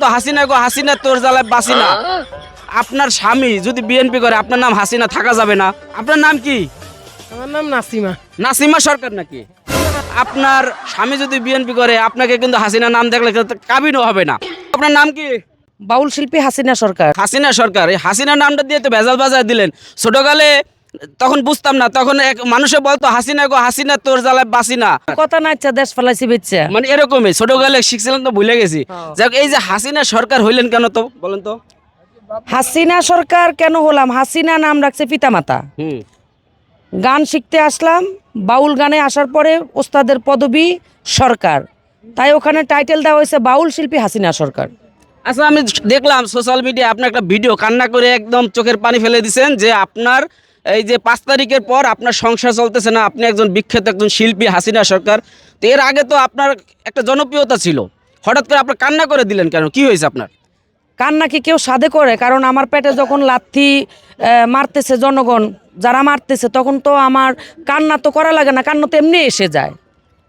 তো হাসিনা গো হাসিনা তোর জ্বালায় বাসি না। আপনার স্বামী যদি বিএনপি করে আপনার নাম হাসিনা থাকা যাবে না। আপনার নাম কি? আমার নাম নাসিমা। নাসিমা সরকার নাকি? আপনার স্বামী যদি বিএনপি করে আপনাকে কিন্তু হাসিনা নাম দেখলে কাবিনও হবে না। আপনার নাম কি? বাউল শিল্পী হাসিনা সরকার। হাসিনা সরকার। এই হাসিনা নামটা দিয়ে তো ভেজাল বাজায় দিলেন। ছোটকালে তখন বুঝতাম না তখন এক মানুষে বলতো হাসিনা গো হাসিনা তোর জ্বালায় বাসি না। কথা না ইচ্ছা দেশ ফেলাইছি বেচ্ছা। মানে এরকমই ছোটকালে শিখছিলাম তো ভুলে গেছি। যাক এই যে হাসিনা সরকার হইলেন কেন তো বলেন তো। হাসিনা সরকার কেন হলাম? হাসিনা নাম রাখছে পিতামাতা। গান শিখতে আসলাম বাউল গানে আসার পরে ওস্তাদের পদবি সরকার। তাই ওখানে টাইটেল দেওয়া হয়েছে বাউল শিল্পী হাসিনা সরকার। আচ্ছা আমি দেখলাম সোশ্যাল মিডিয়া আপনার একটা ভিডিও কান্না করে একদম চোখের পানি ফেলে দিছেন যে আপনার এই যে পাঁচ তারিখের পর আপনার সংসার চলতেছে না আপনি একজন বিখ্যাত একজন শিল্পী হাসিনা সরকার তো এর আগে তো আপনার একটা জনপ্রিয়তা ছিল। হঠাৎ করে আপনার কান্না করে দিলেন কেন? কি হয়েছে আপনার? কান্না কি কেউ সাধে করে? কারণ আমার পেটে যখন লাথি মারতেছে জনগণ যারা মারতেছে তখন তো আমার কান্না তো করা লাগে না কান্না তো এমনি এসে যায়।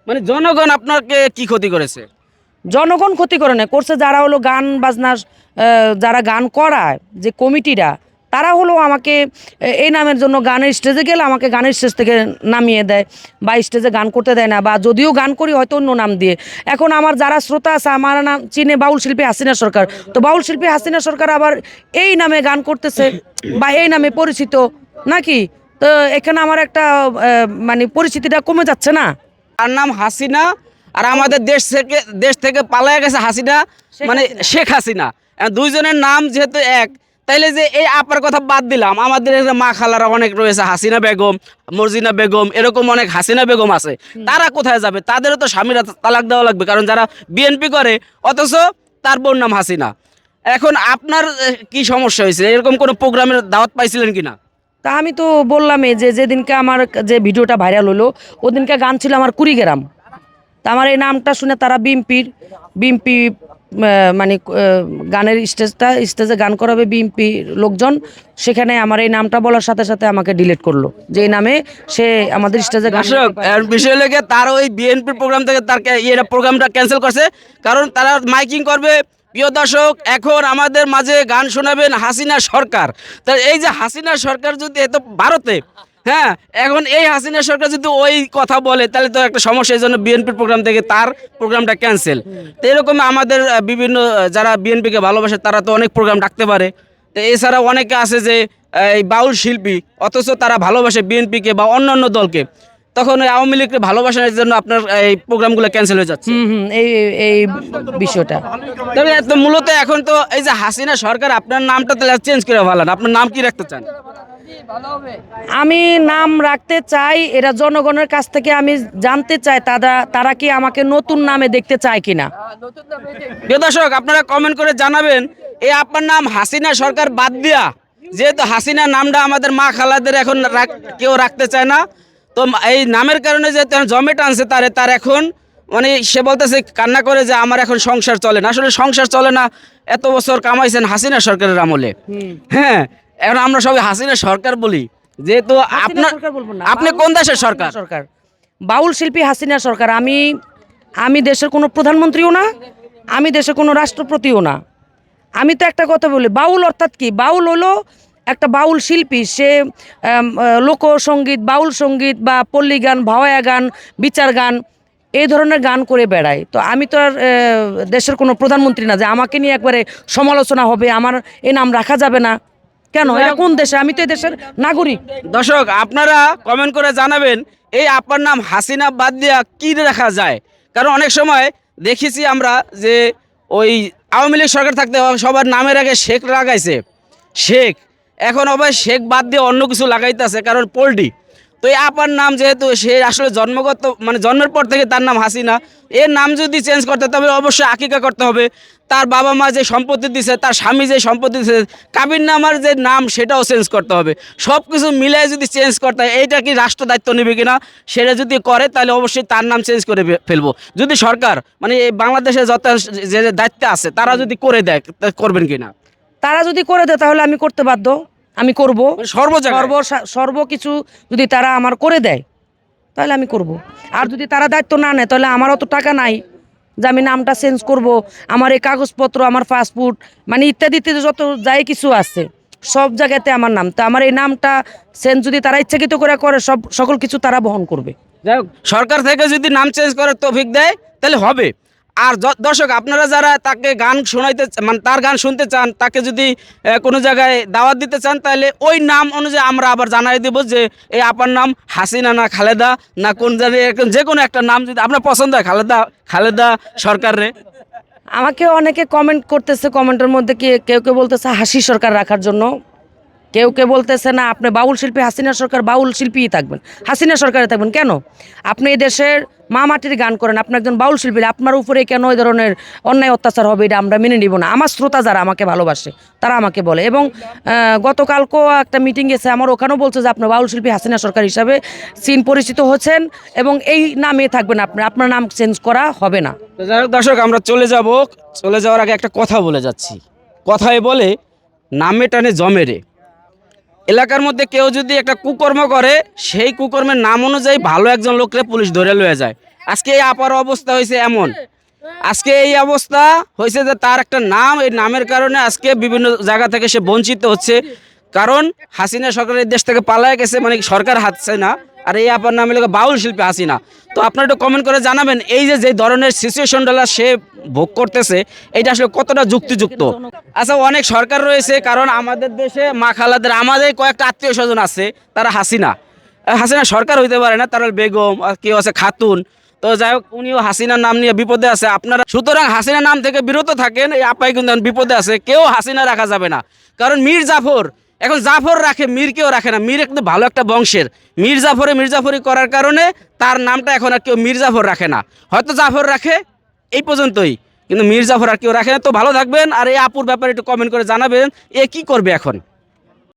মানে জনগণ আপনাকে কি ক্ষতি করেছে? জনগণ ক্ষতি করে না করছে যারা হলো গান বাজনা যারা গান করায় যে কমিটিরা তারা হলো আমাকে এই নামের জন্য গানের স্টেজে গেলে আমাকে গানের স্টেজ থেকে নামিয়ে দেয় বা স্টেজে গান করতে দেয় না বা যদিও গান করি হয়তো অন্য নাম দিয়ে। এখন আমার যারা শ্রোতা আছে আমার নাম চিনে বাউল শিল্পী হাসিনা সরকার। তো বাউল শিল্পী হাসিনা সরকার আবার এই নামে গান করতেছে বা এই নামে পরিচিত নাকি? তো এখানে আমার একটা মানে পরিচিতিটা কমে যাচ্ছে না? তার নাম হাসিনা আর আমাদের দেশ থেকে দেশ থেকে পালায় গেছে হাসিনা মানে শেখ হাসিনা। দুইজনের নাম যেহেতু এক তাইলে যে এই আপার কথা বাদ দিলাম। আমাদের মা খালারা অনেক রয়েছে হাসিনা বেগম মর্জিনা বেগম এরকম অনেক হাসিনা বেগম আছে। তারা কোথায় যাবে? তাদেরও তো স্বামীরা তালাক দেওয়া লাগবে কারণ যারা বিএনপি করে অথচ তার বোন নাম হাসিনা। এখন আপনার কি সমস্যা হয়েছে? এরকম কোনো প্রোগ্রামের দাওয়াত পাইছিলেন কিনা? তা আমি তো বললামই যে যেদিনকে আমার যে ভিডিওটা ভাইরাল হলো ওদিনকে গান ছিল আমার কুড়িগ্রাম। তা আমার এই নামটা শুনে তারা বিএমপির বিএমপি মানে গানের স্টেজটা স্টেজে গান করাবে বিএমপি লোকজন সেখানে আমার এই নামটা বলার সাথে সাথে আমাকে ডিলিট করল। যে নামে সে আমাদের স্টেজে বিষয় লেগে তার ওই বিএনপির প্রোগ্রাম থেকে তার ইয়ে প্রোগ্রামটা ক্যান্সেল করছে কারণ তারা মাইকিং করবে। প্রিয় দর্শক এখন আমাদের মাঝে গান শোনাবেন হাসিনা সরকার। তা এই যে হাসিনা সরকার যদি এত ভারতে হ্যাঁ এখন এই হাসিনা সরকার যদি ওই কথা বলে, তাহলে তো একটা সমস্যা, এই জন্য বিএনপির প্রোগ্রাম থেকে তার প্রোগ্রামটা ক্যান্সেল তো এরকম আমাদের বিভিন্ন যারা বিএনপিকে ভালোবাসে, তারা তো অনেক প্রোগ্রাম ডাকতে পারে। তো এছাড়াও অনেকে আছে যে এই বাউল শিল্পী, অথচ তারা ভালোবাসে বিএনপিকে বা অন্যান্য অন্য দলকে। তখন আওয়ামী লীগকে ভালোবাসার জন্য আপনার এই প্রোগ্রামগুলো ক্যান্সেল হয়ে যাচ্ছে। এই এই বিষয়টা। তবে তো মূলত এখন তো এই যে হাসিনা সরকার আপনার নামটা তাহলে চেঞ্জ করে ভালো আপনার নাম কি রাখতে চান? আমি নাম রাখতে চাই এরা জনগণের কাছ থেকে আমি জানতে চাই তারা তারা কি আমাকে নতুন নামে দেখতে চায় কিনা? দর্শক আপনারা কমেন্ট করে জানাবেন এই আপনার নাম হাসিনা সরকার বাদ দিয়া যেহেতু হাসিনা নামটা আমাদের মা খালাদের এখন কেউ রাখতে চায় না তো এই নামের কারণে যে জমে টানছে তারে তার এখন মানে সে বলতেছে কান্না করে যে আমার এখন সংসার চলে না। আসলে সংসার চলে না এত বছর কামাইছেন হাসিনা সরকারের আমলে। হ্যাঁ এখন আমরা সবাই হাসিনা সরকার বলি। যেহেতু আপনার। আপনি কোন দেশের সরকার? সরকার। বাউল শিল্পী হাসিনা সরকার। আমি আমি দেশের কোনো প্রধানমন্ত্রীও না আমি দেশের কোনো রাষ্ট্রপতিও না। আমি তো একটা কথা বলি বাউল অর্থাৎ কি? বাউল হলো একটা বাউল শিল্পী, সে লোকসঙ্গীত বাউল সংগীত বা পল্লী গান, ভাওয়ায়া গান, বিচার গান, এই ধরনের গান করে বেড়ায়। তো আমি তো আর দেশের কোনো প্রধানমন্ত্রী না যে আমাকে নিয়ে একবারে সমালোচনা হবে, আমার এই নাম রাখা যাবে না। কেন? এটা কোন দেশে? আমি তো দেশের নাগরিক। দর্শক, আপনারা কমেন্ট করে জানাবেন, এই আপনার নাম হাসিনা বাদ দিয়া কি রাখা যায়? কারণ অনেক সময় দেখেছি আমরা যে ওই আওয়ামী লীগ সরকার থাকতে সবার নামের আগে শেখ লাগাইছে শেখ এখন আবার শেখ বাদ দিয়ে অন্য কিছু লাগাইতেছে, কারণ পোল্ট্রি। তো এই আপার নাম যেহেতু সে আসলে জন্মগত মানে জন্মের পর থেকে তার নাম হাসিনা। এর নাম যদি চেঞ্জ করতে, তবে অবশ্যই আকিকা করতে হবে। তার বাবা মা যে সম্পত্তি দিছে, তার স্বামী যে সম্পত্তি দিছে, কাবির নামার যে নাম, সেটাও চেঞ্জ করতে হবে। সব কিছু মিলাই যদি চেঞ্জ করতে হয়, এইটা কি রাষ্ট্র দায়িত্ব নেবে কিনা, সেটা যদি করে, তাহলে অবশ্যই তার নাম চেঞ্জ করে ফেলব। যদি সরকার মানে এই বাংলাদেশে যত যে দায়িত্বে আছে, তারা যদি করে দেয় করবেন কিনা? তারা যদি করে দেয় তাহলে আমি করতে বাধ্য। আমি করব। মানে সর্ব। সর্ব সর্ব কিছু যদি তারা আমার করে দেয় তাহলে আমি করব। আর যদি তারা দায়িত্ব না নেয় তাহলে আমার অত টাকা নাই যে আমি নামটা চেঞ্জ করব আমার এই কাগজপত্র আমার পাসপোর্ট মানে ইত্যাদি ইত্যাদি যত যাই কিছু আছে সব জায়গাতে আমার নাম। তো আমার এই নামটা চেঞ্জ যদি তারা ইচ্ছাকৃত করে করে সব সকল কিছু তারা বহন করবে। যাই হোক, সরকার থেকে যদি নাম চেঞ্জ করার তৌফিক দেয় তাহলে হবে। আর দর্শক, আপনারা যারা তাকে গান শোনাইতে মানে তার গান শুনতে চান, তাকে যদি কোনো জায়গায় দাওয়াত দিতে চান, তাহলে ওই নাম অনুযায়ী আমরা আবার জানাই দেব যে এই আপার নাম হাসিনা না খালেদা, না কোন এরকম যে কোনো একটা নাম যদি আপনার পছন্দ হয়, খালেদা খালেদা সরকারে আমাকে অনেকে কমেন্ট করতেছে কমেন্টের মধ্যে কি কেউ কেউ বলতেছে হাসি সরকার রাখার জন্য। কেউ কেউ বলতেছে, না, আপনি বাউল শিল্পী, হাসিনা সরকার বাউল শিল্পীই থাকবেন। হাসিনা সরকারে থাকবেন কেন? আপনি দেশের মা মাটির গান করেন, আপনি একজন বাউল শিল্পী, আপনার উপরে কেন এই ধরনের অন্যায় অত্যাচার হবে এটা আমরা মেনে নিব না। আমার শ্রোতা যারা আমাকে ভালোবাসে, তারা আমাকে বলে। এবং গতকালকেও একটা মিটিং গেছে, আমার ওখানেও বলছে যে, আপনি বাউল শিল্পী, হাসিনা সরকার হিসাবে সিন পরিচিত হচ্ছেন এবং এই নামে থাকবেন আপনি, আপনার নাম চেঞ্জ করা হবে না। দর্শক, আমরা চলে যাব, চলে যাওয়ার আগে একটা কথা বলে যাচ্ছি। কথায় বলে, নামে টানে জমেরে এলাকার মধ্যে কেউ যদি একটা কুকর্ম করে, সেই কুকর্মের নাম অনুযায়ী ভালো একজন লোকরে পুলিশ ধরে লয়ে যায়। আজকে এই আপার অবস্থা হয়েছে এমন। আজকে এই অবস্থা হয়েছে যে তার একটা নাম, এই নামের কারণে আজকে বিভিন্ন জায়গা থেকে সে বঞ্চিত হচ্ছে। কারণ হাসিনা সরকারের দেশ থেকে পালায় গেছে মানে সরকার হাতছে না। আর এই আপার নাম হলো বাউল শিল্পী হাসিনা তো আপনারা একটু কমেন্ট করে জানাবেন, এই যে যে ধরনের সিচুয়েশনটা সে ভোগ করতেছে এটা আসলে কতটা যুক্তিযুক্ত? আচ্ছা অনেক সরকার রয়েছে, কারণ আমাদের দেশে মা খালাদের, আমাদের কয়েকটা আত্মীয় স্বজন আছে, তারা হাসিনা। হাসিনা সরকার হইতে পারে না তারা বেগম কেউ আছে খাতুন। তো যাই হোক, উনিও হাসিনার নাম নিয়ে বিপদে আছে। আপনারা, সুতরাং হাসিনার নাম থেকে বিরত থাকেন, এই আপাই কিন্তু বিপদে আছে। কেউ হাসিনা রাখা যাবে না। কারণ মীর জাফর এখন জাফর রাখে মীর কেউ রাখে না। মীর একদম ভালো একটা বংশের। মীর জাফরে মির্জাফরি করার কারণে তার নামটা এখন আর কেউ মীর জাফর রাখে না। হয়তো জাফর রাখে এই পর্যন্তই, কিন্তু মীর জাফর আর কেউ রাখে না। তো ভালো থাকবেন, আর এই আপুর ব্যাপারে একটু কমেন্ট করে জানাবেন, এ কি করবে এখন?